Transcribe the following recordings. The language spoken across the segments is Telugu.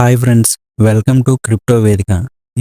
Hi friends welcome to crypto Vedika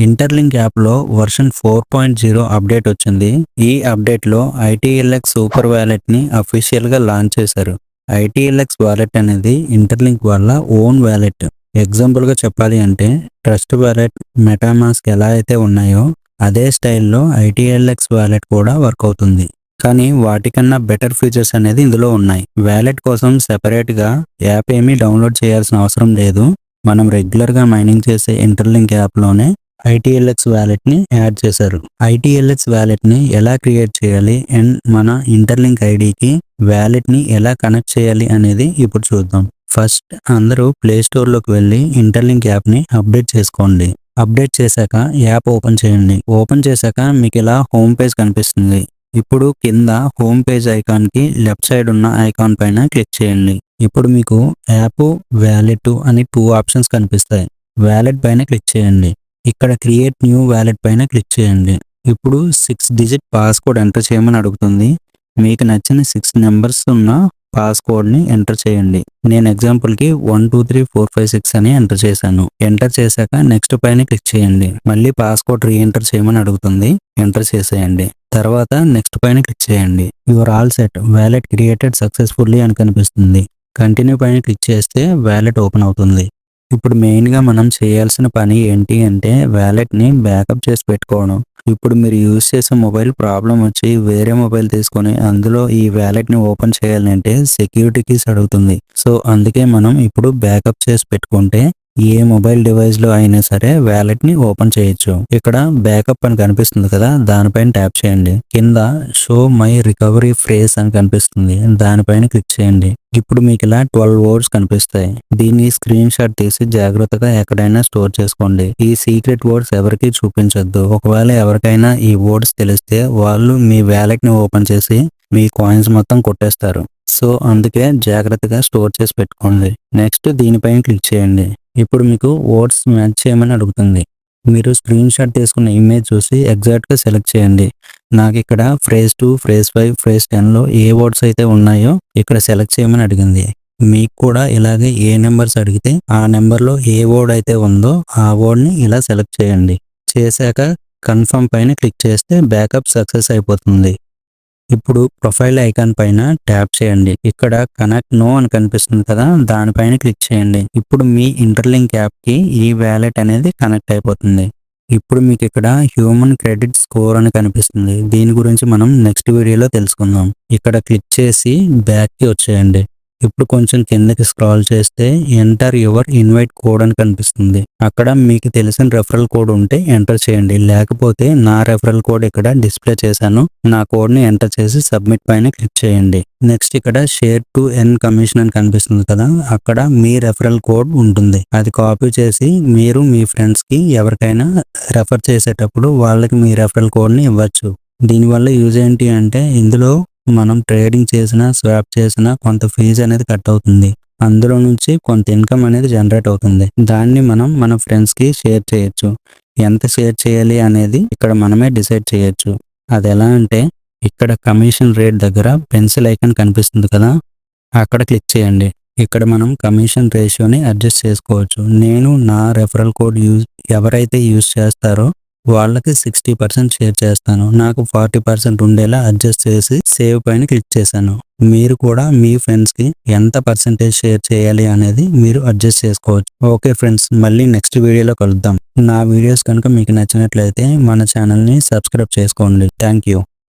Interlink యాప్లో version four point zero update వచ్చింది. ఈ అప్డేట్లో ఐటీఎల్ఎక్స్ సూపర్ వ్యాలెట్ని అఫీషియల్గా లాంచ్ చేశారు. ఐటీఎల్ఎక్స్ వ్యాలెట్ అనేది ఇంటర్లింక్ వాళ్ళ ఓన్ వ్యాలెట్ ఎగ్జాంపుల్గా చెప్పాలి అంటే ట్రస్ట్ వ్యాలెట్ మెటామాస్క్ ఎలా అయితే ఉన్నాయో అదే స్టైల్లో ఐటీఎల్ఎక్స్ వ్యాలెట్ కూడా వర్క్ అవుతుంది. కానీ వాటికన్నా బెటర్ ఫీచర్స్ అనేది ఇందులో ఉన్నాయి. వ్యాలెట్ కోసం సెపరేట్గా యాప్ ఏమీ డౌన్లోడ్ చేయాల్సిన అవసరం లేదు. మనం రెగ్యులర్గా మైనింగ్ చేసే ఇంటర్లింక్ యాప్లోనే ఐటీఎల్ఎక్స్ వ్యాలెట్ని యాడ్ చేశారు. ఐటీఎల్ఎక్స్ వ్యాలెట్ని ఎలా క్రియేట్ చేయాలి అండ్ మన ఇంటర్లింక్ ఐడికి వ్యాలెట్ని ఎలా కనెక్ట్ చేయాలి అనేది ఇప్పుడు చూద్దాం. ఫస్ట్ అందరూ ప్లే స్టోర్లోకి వెళ్ళి ఇంటర్లింక్ యాప్ని అప్డేట్ చేసుకోండి. అప్డేట్ చేశాక యాప్ ఓపెన్ చేయండి. ఓపెన్ చేశాక మీకు ఇలా హోమ్ పేజ్ కనిపిస్తుంది. ఇప్పుడు కింద హోమ్ పేజ్ ఐకాన్కి లెఫ్ట్ సైడ్ ఉన్న ఐకాన్ పైన క్లిక్ చేయండి. ఇప్పుడు మీకు యాప్ వ్యాలెట్ అని టూ ఆప్షన్స్ కనిపిస్తాయి. వ్యాలెట్ పైన క్లిక్ చేయండి. ఇక్కడ క్రియేట్ న్యూ వ్యాలెట్ పైన క్లిక్ చేయండి. ఇప్పుడు సిక్స్ డిజిట్ పాస్కోడ్ ఎంటర్ చేయమని అడుగుతుంది. మీకు నచ్చిన సిక్స్ నెంబర్స్ ఉన్న పాస్వర్డ్ని ఎంటర్ చేయండి. నేను ఎగ్జాంపుల్కి one two three four five six అని ఎంటర్ చేశాను. ఎంటర్ చేశాక నెక్స్ట్ పైన క్లిక్ చేయండి. మళ్ళీ పాస్వర్డ్ రీఎంటర్ చేయమని అడుగుతుంది. ఎంటర్ చేసేయండి. తర్వాత నెక్స్ట్ పైన క్లిక్ చేయండి. Your all set wallet created successfully అని కనిపిస్తుంది. కంటిన్యూ పైన క్లిక్ చేస్తే వ్యాలెట్ ఓపెన్ అవుతుంది. ఇప్పుడు మెయిన్గా మనం చేయాల్సిన పని ఏంటి అంటే వ్యాలెట్ని బ్యాకప్ చేసి పెట్టుకోవడం. ఇప్పుడు మీరు యూజ్ చేసే మొబైల్ ప్రాబ్లం వచ్చి వేరే మొబైల్ తీసుకొని అందులో ఈ వ్యాలెట్ని ఓపెన్ చేయాలంటే సెక్యూరిటీ కీస్ అడుగుతుంది. సో అందుకే మనం ఇప్పుడు బ్యాకప్ చేసి పెట్టుకుంటే ఏ మొబైల్ డివైస్లో అయినా సరే వ్యాలెట్ని ఓపెన్ చేయొచ్చు. ఇక్కడ బ్యాకప్ అని కనిపిస్తుంది కదా దానిపైన ట్యాప్ చేయండి. కింద షో మై రికవరీ ఫ్రేస్ అని కనిపిస్తుంది. దానిపైన క్లిక్ చేయండి. ఇప్పుడు మీకు ఇలా ట్వెల్వ్ వర్డ్స్ కనిపిస్తాయి. దీన్ని స్క్రీన్ షాట్ తీసి జాగ్రత్తగా ఎక్కడైనా స్టోర్ చేసుకోండి. ఈ సీక్రెట్ వర్డ్స్ ఎవరికి చూపించొద్దు. ఒకవేళ ఎవరికైనా ఈ వర్డ్స్ తెలిస్తే వాళ్ళు మీ వ్యాలెట్ని ఓపెన్ చేసి మీ కాయిన్స్ మొత్తం కొట్టేస్తారు. సో అందుకే జాగ్రత్తగా స్టోర్ చేసి పెట్టుకోండి. నెక్స్ట్ దీనిపైన క్లిక్ చేయండి. ఇప్పుడు మీకు వర్డ్స్ మ్యాచ్ చేయమని అడుగుతుంది. మీరు స్క్రీన్ షాట్ తీసుకున్న ఇమేజ్ చూసి ఎగ్జాక్ట్గా సెలెక్ట్ చేయండి. నాకు ఇక్కడ phrase two phrase five phrase టెన్లో ఏ వర్డ్స్ అయితే ఉన్నాయో ఇక్కడ సెలెక్ట్ చేయమని అడిగింది. మీకు కూడా ఇలాగే ఏ నెంబర్స్ అడిగితే ఆ నెంబర్లో ఏ వర్డ్ అయితే ఉందో ఆ వర్డ్ని ఇలా సెలెక్ట్ చేయండి. చేశాక కన్ఫర్మ్ పైన క్లిక్ చేస్తే బ్యాకప్ సక్సెస్ అయిపోతుంది. ఇప్పుడు ప్రొఫైల్ ఐకాన్ పైన ట్యాప్ చేయండి. ఇక్కడ కనెక్ట్ నో అని కనిపిస్తుంది కదా దానిపైన క్లిక్ చేయండి. ఇప్పుడు మీ ఇంటర్లింక్ యాప్కి ఈ వ్యాలెట్ అనేది కనెక్ట్ అయిపోతుంది. ఇప్పుడు మీకు ఇక్కడ హ్యూమన్ క్రెడిట్ స్కోర్ అని కనిపిస్తుంది. దీని గురించి మనం నెక్స్ట్ వీడియోలో తెలుసుకుందాం. ఇక్కడ క్లిక్ చేసి బ్యాక్కి వచ్చేయండి. ఇప్పుడు కొంచెం కిందకి స్క్రాల్ చేస్తే ఎంటర్ యువర్ ఇన్వైట్ కోడ్ అని కనిపిస్తుంది. అక్కడ మీకు తెలిసిన రెఫరల్ కోడ్ ఉంటే ఎంటర్ చేయండి. లేకపోతే నా రెఫరల్ కోడ్ ఇక్కడ డిస్ప్లే చేశాను. నా కోడ్ని ఎంటర్ చేసి సబ్మిట్ పైన క్లిక్ చేయండి. నెక్స్ట్ ఇక్కడ షేర్ టు ఎన్ కమిషన్ అని కనిపిస్తుంది కదా అక్కడ మీ రెఫరల్ కోడ్ ఉంటుంది. అది కాపీ చేసి మీరు మీ ఫ్రెండ్స్కి ఎవరికైనా రెఫర్ చేసేటప్పుడు వాళ్ళకి మీ రెఫరల్ కోడ్ని ఇవ్వచ్చు. దీనివల్ల యూజ్ ఏంటి అంటే ఇందులో మనం ట్రేడింగ్ చేసినా స్వాప్ చేసినా కొంత ఫీజు అనేది కట్ అవుతుంది. అందులో నుంచి కొంత ఇన్కమ్ అనేది జనరేట్ అవుతుంది. దాన్ని మనం మన ఫ్రెండ్స్కి షేర్ చేయొచ్చు. ఎంత షేర్ చేయాలి అనేది ఇక్కడ మనమే డిసైడ్ చేయొచ్చు. అది ఎలా అంటే ఇక్కడ కమిషన్ రేట్ దగ్గర పెన్సిల్ ఐకాన్ కనిపిస్తుంది కదా అక్కడ క్లిక్ చేయండి. ఇక్కడ మనం కమిషన్ రేషియోని అడ్జస్ట్ చేసుకోవచ్చు. నేను నా రెఫరల్ కోడ్ యూజ్ ఎవరైతే యూజ్ చేస్తారో వాళ్ళకి సిక్స్టీ పర్సెంట్ షేర్ చేస్తాను. నాకు ఫార్టీ పర్సెంట్ ఉండేలా అడ్జస్ట్ చేసి సేవ్ పైన క్లిక్ చేశాను. మీరు కూడా మీ ఫ్రెండ్స్కి ఎంత పర్సెంటేజ్ షేర్ చేయాలి అనేది మీరు అడ్జస్ట్ చేసుకోవచ్చు. ఓకే ఫ్రెండ్స్ మళ్ళీ నెక్స్ట్ వీడియోలో కలుద్దాం. నా వీడియోస్ కనుక మీకు నచ్చినట్లయితే మన ఛానల్ని సబ్స్క్రైబ్ చేసుకోండి. Thank you